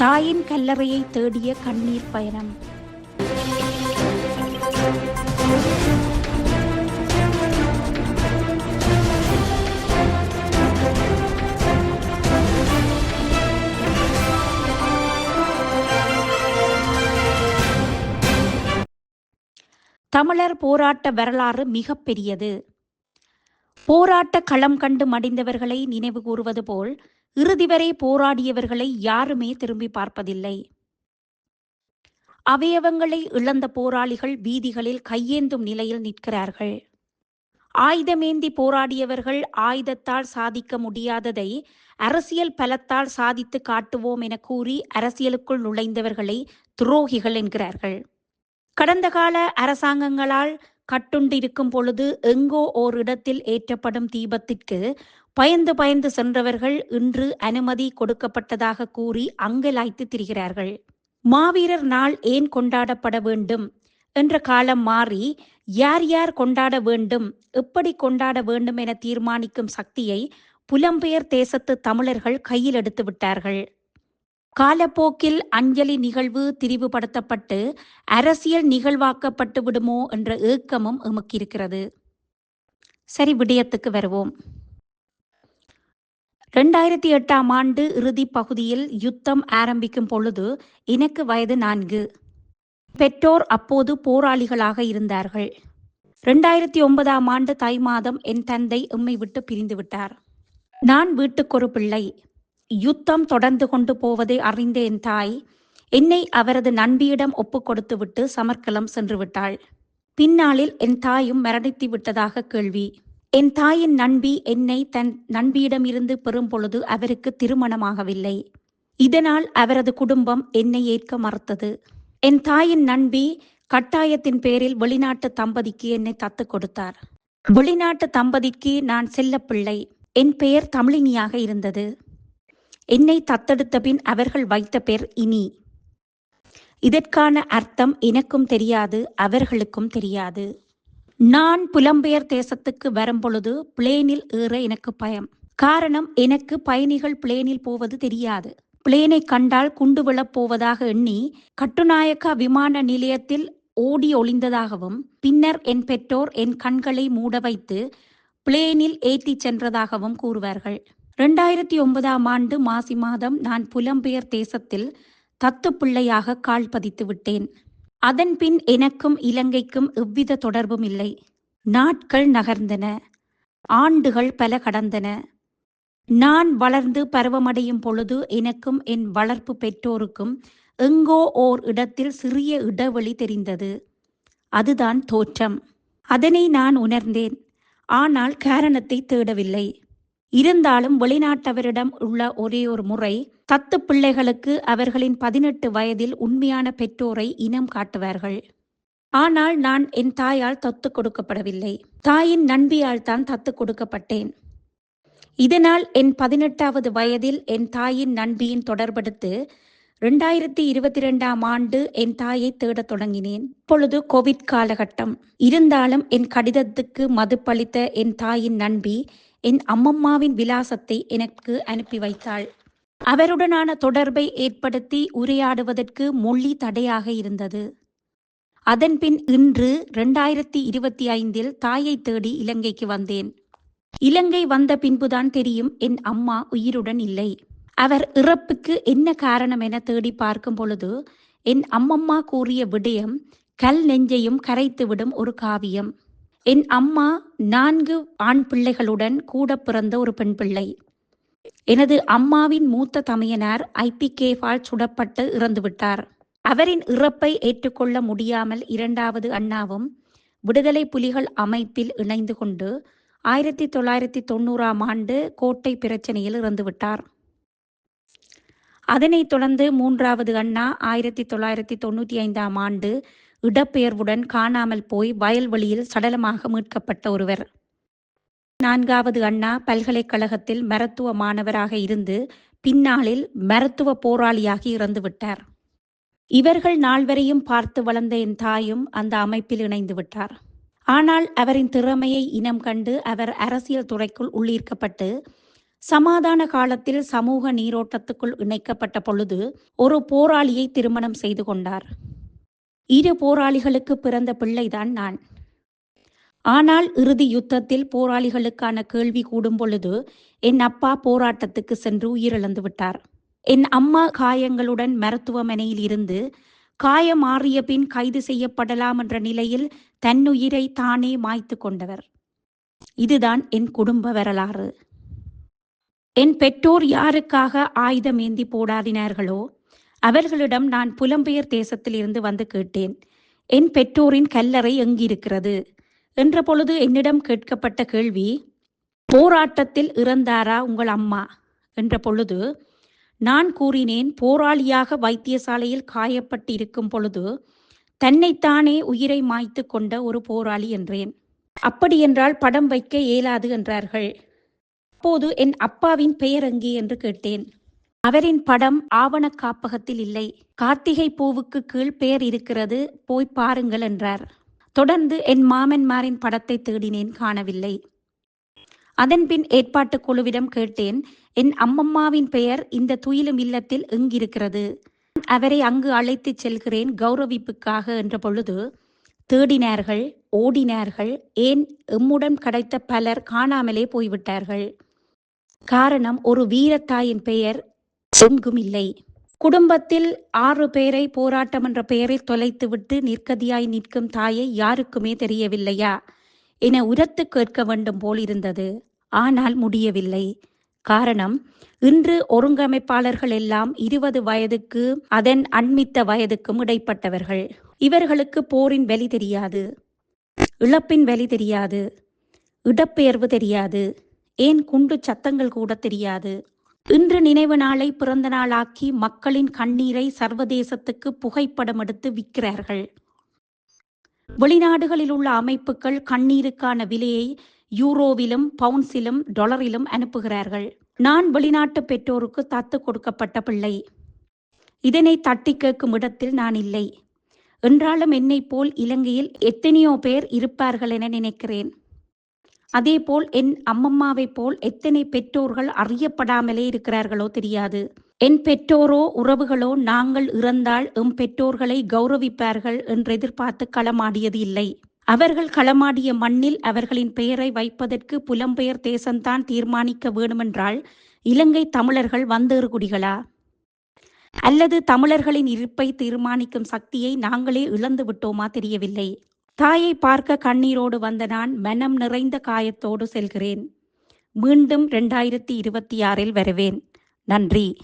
தாயின் கல்லறையை தேடிய கண்ணீர் பயணம். தமிழர் போராட்ட வரலாறு மிக பெரியது. போராட்ட களம் கண்டு மடிந்தவர்களை நினைவு கூறுவது போல் இறுதி வரை போராடியவர்களை யாருமே திரும்பி பார்ப்பதில்லை. அவயவங்களை இழந்த போராளிகள் வீதிகளில் கையேந்தும் நிலையில் நிற்கிறார்கள். ஆயுதமேந்தி போராடியவர்கள் ஆயுதத்தால் சாதிக்க முடியாததை அரசியல் பலத்தால் சாதித்து காட்டுவோம் என கூறி அரசியலுக்குள் நுழைந்தவர்களை துரோகிகள் என்கிறார்கள். கடந்த கால அரசாங்கங்களால் கட்டுண்டிருக்கும் பொழுது எங்கோ ஓர் இடத்தில் ஏற்றப்படும் தீபத்திற்கு பயந்து பயந்து சென்றவர்கள் இன்று அனுமதி கொடுக்கப்பட்டதாக கூறி அங்கலாய்த்து திரிகிறார்கள். மாவீரர் நாள் ஏன் கொண்டாடப்பட வேண்டும்? என்ற காலம் மாறி யார் யார் கொண்டாட வேண்டும்? எப்படி கொண்டாட வேண்டும் என தீர்மானிக்கும் சக்தியை புலம்பெயர் தேசத்து தமிழர்கள் கையில் எடுத்து விட்டார்கள். காலப்போக்கில் அஞ்சலி நிகழ்வு திரிவுபடுத்தப்பட்டு அரசியல் நிகழ்வாக்கப்பட்டு விடுமோ என்ற ஏக்கமும் எமக்கிருக்கிறது. சரி விடயத்துக்கு வருவோம். ரெண்டாயிரத்தி எட்டாம் ஆண்டு இறுதி பகுதியில் யுத்தம் ஆரம்பிக்கும் பொழுது எனக்கு வயது நான்கு. பெற்றோர் அப்போது போராளிகளாக இருந்தார்கள். ரெண்டாயிரத்தி ஒன்பதாம் ஆண்டு தை மாதம் என் தந்தை எம்மை விட்டு பிரிந்து விட்டார். நான் வீட்டுக்கொரு பிள்ளை. யுத்தம் தொடர்ந்து கொண்டு போவதை அறிந்த என் தாய் என்னை அவரது நண்பியிடம் ஒப்புக் கொடுத்துவிட்டு சமர்க்கலம் சென்று விட்டாள். பின்னாளில் என் தாயும் மரணித்து விட்டதாக கேள்வி. என் தாயின் நண்பி என்னை தன் நண்பியிடமிருந்து பெறும் பொழுது அவருக்கு திருமணமாகவில்லை. இதனால் அவரது குடும்பம் என்னை ஏற்க மறுத்தது. என் தாயின் நண்பி கட்டாயத்தின் பேரில் வெளிநாட்டு தம்பதிக்கு என்னை தத்து கொடுத்தார். வெளிநாட்டு தம்பதிக்கு நான் செல்லப்பிள்ளை. என் பெயர் தமிழினியாக இருந்தது. என்னை தத்தெடுத்த பின் அவர்கள் வைத்த பெயர் இனி. இதற்கான அர்த்தம் எனக்கும் தெரியாது அவர்களுக்கும் தெரியாது. நான் புலம்பெயர் தேசத்துக்கு வரும்பொழுது பிளேனில் ஏற எனக்கு பயம். காரணம் எனக்கு பயணிகள் பிளேனில் போவது தெரியாது. பிளேனை கண்டால் குண்டு விழப் போவதாக எண்ணி கட்டுநாயக்கா விமான நிலையத்தில் ஓடி ஒளிந்ததாகவும் பின்னர் என் பெற்றோர் என் கண்களை மூட வைத்து பிளேனில் ஏற்றிச் சென்றதாகவும் கூறுவார்கள். ரெண்டாயிரத்தி ஒன்பதாம் ஆண்டு மாசி மாதம் நான் புலம்பெயர் தேசத்தில் தத்து பிள்ளையாக கால் பதித்து விட்டேன். அதன் பின் எனக்கும் இலங்கைக்கும் எவ்வித தொடர்பும் இல்லை. நாட்கள் நகர்ந்தன. ஆண்டுகள் பல கடந்தன. நான் வளர்ந்து பருவமடையும் பொழுது எனக்கும் என் வளர்ப்பு பெற்றோருக்கும் எங்கோ ஓர் இடத்தில் சிறிய இடைவெளி தெரிந்தது. அதுதான் தோற்றம். அதனை நான் உணர்ந்தேன். ஆனால் காரணத்தை தேடவில்லை. இருந்தாலும் வெளிநாட்டவரிடம் உள்ள ஒரே ஒரு முறை தத்து பிள்ளைகளுக்கு அவர்களின் பதினெட்டு வயதில் உண்மையான பெற்றோரை இனம் காட்டுவார்கள். ஆனால் நான் என் தாயால் தத்து கொடுக்கப்படவில்லை. தாயின் நண்பியால் தான் தத்து கொடுக்கப்பட்டேன். இதனால் என் பதினெட்டாவது வயதில் என் தாயின் நண்பியின் தொடர்பெடுத்து ரெண்டாயிரத்தி இருபத்தி ரெண்டாம் ஆண்டு என் தாயை தேடத் தொடங்கினேன். இப்பொழுது கோவிட் காலகட்டம். இருந்தாலும் என் கடிதத்துக்கு மதுப்பளித்த என் தாயின் நண்பி என் அம்மம்மாவின் விலாசத்தை எனக்கு அனுப்பி வைத்தாள். அவருடனான தொடர்பை ஏற்படுத்தி உரையாடுவதற்கு மொழி தடையாக இருந்தது. அதன்பின் இன்று ரெண்டாயிரத்தி இருபத்தி ஐந்தில் தாயை தேடி இலங்கைக்கு வந்தேன். இலங்கை வந்த பின்புதான் தெரியும் என் அம்மா உயிருடன் இல்லை. அவர் இறப்புக்கு என்ன காரணம் என தேடி பார்க்கும் பொழுது என் அம்மம்மா கூறிய விடயம் கல் நெஞ்சையும் கரைத்துவிடும் ஒரு காவியம். என் அம்மா நான்கு ஆண் பிள்ளைகளுடன் கூட பிறந்த ஒரு பெண் பிள்ளை. எனது அம்மாவின் மூத்த தமையனார் ஐபிகேவால் சுடப்பட்டு இறந்துவிட்டார் அவரின் இறப்பை ஏற்றுக்கொள்ள முடியாமல் இரண்டாவது அண்ணாவும் விடுதலை புலிகள் அமைப்பில் இணைந்து கொண்டு ஆயிரத்தி தொள்ளாயிரத்தி தொண்ணூறாம் ஆண்டு கோட்டை பிரச்சனையில் இறந்துவிட்டார் அதனைத் தொடர்ந்து மூன்றாவது அண்ணா ஆயிரத்தி தொள்ளாயிரத்தி தொண்ணூற்றி ஐந்தாம் ஆண்டு இடப்பெயர்வுடன் காணாமல் போய் வயல்வெளியில் சடலமாக மீட்கப்பட்ட ஒருவர். நான்காவது அண்ணா பல்கலைக்கழகத்தில் மருத்துவ மாணவராக இருந்து பின்னாளில் மருத்துவ போராளியாகி இறந்துவிட்டார் இவர்கள் நால்வரையும் பார்த்து வளர்ந்த என் தாயும் அந்த அமைப்பில் இணைந்து விட்டார். ஆனால் அவரின் திறமையை இனம் கண்டு அவர் அரசியல் துறைக்குள் உள்ளீர்க்கப்பட்டு சமாதான காலத்தில் சமூக நீரோட்டத்துக்குள் இணைக்கப்பட்ட பொழுது ஒரு போராளியை திருமணம் செய்து கொண்டார். இரு போராளிகளுக்கு பிறந்த பிள்ளைதான் நான். ஆனால் இறுதி யுத்தத்தில் போராளிகளுக்கான கேள்வி கூடும் பொழுது என் அப்பா போராட்டத்துக்கு சென்று உயிரிழந்து விட்டார். என் அம்மா காயங்களுடன் மருத்துவமனையில் இருந்து காயம் ஆறிய பின் கைது செய்யப்படலாம் என்ற நிலையில் தன்னுயிரை தானே மாய்த்து கொண்டவர். இதுதான் என் குடும்ப வரலாறு. என் பெற்றோர் யாருக்காக ஆயுதம் ஏந்தி போராடினார்களோ அவர்களிடம் நான் புலம்பெயர் தேசத்தில் இருந்து வந்து கேட்டேன். என் பெற்றோரின் கல்லறை எங்கிருக்கிறது? என்ற பொழுது என்னிடம் கேட்கப்பட்ட கேள்வி போராட்டத்தில் இறந்தாரா உங்கள் அம்மா? என்ற பொழுது நான் கூறினேன் போராளியாக வைத்தியசாலையில் காயப்பட்டு இருக்கும் பொழுது தன்னைத்தானே உயிரை மாய்த்து கொண்ட ஒரு போராளி என்றேன். அப்படியென்றால் படம் வைக்க இயலாது என்றார்கள். அப்போது என் அப்பாவின் பெயர் எங்கே? என்று கேட்டேன். அவரின் படம் ஆவண காப்பகத்தில் இல்லை. கார்த்திகை பூவுக்கு கீழ் பெயர் இருக்கிறது போய் பாருங்கள் என்றார். தொடர்ந்து என் மாமன்மாரின் படத்தை தேடினேன் காணவில்லை. அதன்பின் ஏற்பாட்டு குழுவிடம் கேட்டேன் என் அம்மம்மாவின் பெயர் இந்த துயிலும் இல்லத்தில் எங்கிருக்கிறது? அவரை அங்கு அழைத்துச் செல்கிறேன் கௌரவிப்புக்காக என்ற பொழுது தேடினார்கள் ஓடினார்கள் ஏன் எம்முடன் கிடைத்த பலர் காணாமலே போய்விட்டார்கள்? காரணம் ஒரு வீரத்தாயின் பெயர் எங்கும் இல்லை குடும்பத்தில் ஆறு பேரை போராட்டம் என்ற பெயரில் தொலைத்துவிட்டு நிற்கதியாய் நிற்கும் தாயை யாருக்குமே தெரியவில்லையா? என உரத்து கேட்க வேண்டும் போல் இருந்தது ஆனால் முடியவில்லை. காரணம் இன்று ஒருங்கமைப்பாளர்கள் எல்லாம் இருபது வயதுக்கு அதன் அண்மித்த வயதுக்கும் இடைப்பட்டவர்கள். இவர்களுக்கு போரின் வலி தெரியாது. இழப்பின் வலி தெரியாது. இடப்பெயர்வு தெரியாது. ஏன் குண்டு சத்தங்கள் கூட தெரியாது. இன்று நினைவு நாளை பிறந்த நாளாக்கி மக்களின் கண்ணீரை சர்வதேசத்துக்கு புகைப்படம் எடுத்து விற்கிறார்கள். வெளிநாடுகளில் உள்ள அமைப்புகள் கண்ணீருக்கான விலையை யூரோவிலும் பவுன்ஸிலும் டொலரிலும் அனுப்புகிறார்கள். நான் வெளிநாட்டு பெற்றோருக்கு தத்து கொடுக்கப்பட்ட பிள்ளை. இதனை தட்டி கேட்கும் இடத்தில் நான் இல்லை. என்றாலும் என்னை போல் இலங்கையில் எத்தனையோ பேர் இருப்பார்கள் என நினைக்கிறேன். அதேபோல் என் அம்மம்மாவை போல் எத்தனை பெற்றோர்கள் அறியப்படாமலே இருக்கிறார்களோ தெரியாது. என் பெற்றோரோ உறவுகளோ நாங்கள் இறந்தால் எம் பெற்றோர்களை கௌரவிப்பார்கள் என்று எதிர்பார்த்து களமாடியது இல்லை. அவர்கள் களமாடிய மண்ணில் அவர்களின் பெயரை வைப்பதற்கு புலம்பெயர் தேசம்தான் தீர்மானிக்க வேண்டுமென்றால் இலங்கை தமிழர்கள் வந்தேறுகுடிகளா? அல்லது தமிழர்களின் இருப்பை தீர்மானிக்கும் சக்தியை நாங்களே இழந்து விட்டோமா தெரியவில்லை. தாயை பார்க்க கண்ணீரோடு வந்த நான் மனம் நிறைந்த காயத்தோடு செல்கிறேன். மீண்டும் ரெண்டாயிரத்தி இருபத்தி ஆறில் வருவேன். நன்றி.